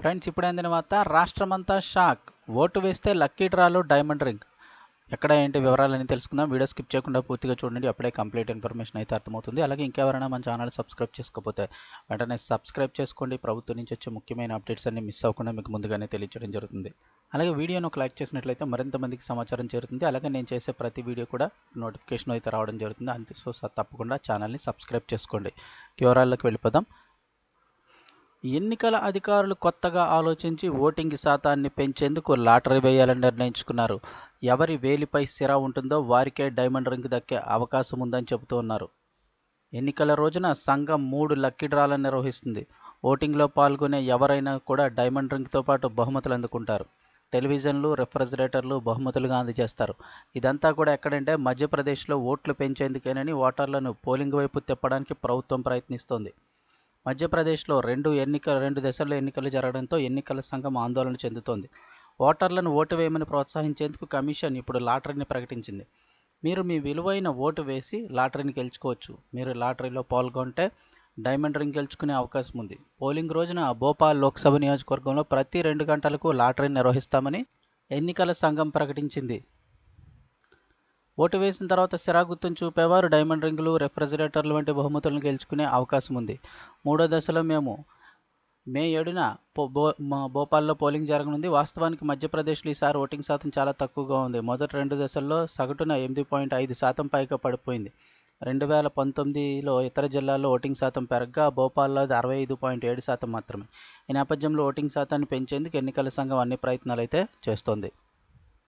Friends ఇప్పుడైన తర్వాత రాష్ట్రమంతా షాక్. ఓటు వేస్తే లక్కీ డ్రాలో డైమండ్ రింగ్. ఎక్కడ ఏంటి వివరాలని తెలుసుకుందాం. వీడియో స్కిప్ చేయకుండా పూర్తిగా చూడండి. అప్పుడే కంప్లీట్ ఇన్ఫర్మేషన్ అయితే అర్థమవుతుంది. అలాగే ఇంకెవరైనా మన ఛానల్ సబ్స్క్రైబ్ చేసుకోకపోతే వెంటనే సబ్స్క్రైబ్ చేసుకోండి. ప్రభుత్వం నుంచి వచ్చే ముఖ్యమైన అప్డేట్స్ అన్ని మిస్ అవ్వకుండా మీకు ముందుగానే తెలియజేయడం జరుగుతుంది. అలాగే వీడియోను ఒక లైక్ చేసినట్లయితే మరింత మందికి సమాచారం చేరుతుంది. అలాగే నేను చేసే ప్రతి వీడియో కూడా నోటిఫికేషన్ అయితే రావడం జరుగుతుంది. అంతే సో తప్పకుండా ఛానల్ని సబ్స్క్రైబ్ చేసుకోండి. వివరాల్లోకి వెళ్ళిపోదాం. ఎన్నికల అధికారులు కొత్తగా ఆలోచించి ఓటింగ్ శాతాన్ని పెంచేందుకు లాటరీ వేయాలని నిర్ణయించుకున్నారు. ఎవరి వేలిపై సిరా ఉంటుందో వారికే డైమండ్ రింగ్ దక్కే అవకాశం ఉందని చెబుతూ ఉన్నారు. ఎన్నికల రోజున సంఘం మూడు లక్కీ డ్రాలను నిర్వహిస్తుంది. ఓటింగ్లో పాల్గొనే ఎవరైనా కూడా డైమండ్ రింగ్తో పాటు బహుమతులు అందుకుంటారు. టెలివిజన్లు రెఫ్రిజిరేటర్లు బహుమతులుగా అందజేస్తారు. ఇదంతా కూడా ఎక్కడంటే మధ్యప్రదేశ్లో ఓట్లు పెంచేందుకేనని ఓటర్లను పోలింగ్ వైపు తిప్పడానికి ప్రభుత్వం ప్రయత్నిస్తోంది. మధ్యప్రదేశ్లో రెండు ఎన్నిక రెండు దశల్లో ఎన్నికలు జరగడంతో ఎన్నికల సంఘం ఆందోళన చెందుతోంది. ఓటర్లను ఓటు వేయమని ప్రోత్సహించేందుకు కమిషన్ ఇప్పుడు లాటరీని ప్రకటించింది. మీరు మీ విలువైన ఓటు వేసి లాటరీని గెలుచుకోవచ్చు. మీరు లాటరీలో పాల్గొంటే డైమండ్ రింగ్ గెలుచుకునే అవకాశం ఉంది. పోలింగ్ రోజున భోపాల్ లోక్సభ నియోజకవర్గంలో ప్రతి రెండు గంటలకు లాటరీని నిర్వహిస్తామని ఎన్నికల సంఘం ప్రకటించింది. ఓటు వేసిన తర్వాత సిరా గుర్తును చూపేవారు డైమండ్ రింగులు రెఫ్రిజిరేటర్లు వంటి బహుమతులను గెలుచుకునే అవకాశం ఉంది. మూడో దశలో మేము మే ఏడున పో మా భోపాల్లో పోలింగ్ జరగనుంది. వాస్తవానికి మధ్యప్రదేశ్లో ఈసారి ఓటింగ్ శాతం చాలా తక్కువగా ఉంది. మొదటి రెండు దశల్లో సగటున ఎనిమిది పాయింట్ ఐదు శాతం పైగా పడిపోయింది. రెండు వేల పంతొమ్మిదిలో ఇతర జిల్లాల్లో ఓటింగ్ శాతం పెరగగా భోపాల్లో అది అరవై ఐదు పాయింట్ ఏడు శాతం మాత్రమే. ఈ నేపథ్యంలో ఓటింగ్ శాతాన్ని పెంచేందుకు ఎన్నికల సంఘం అన్ని ప్రయత్నాలు అయితే చేస్తోంది.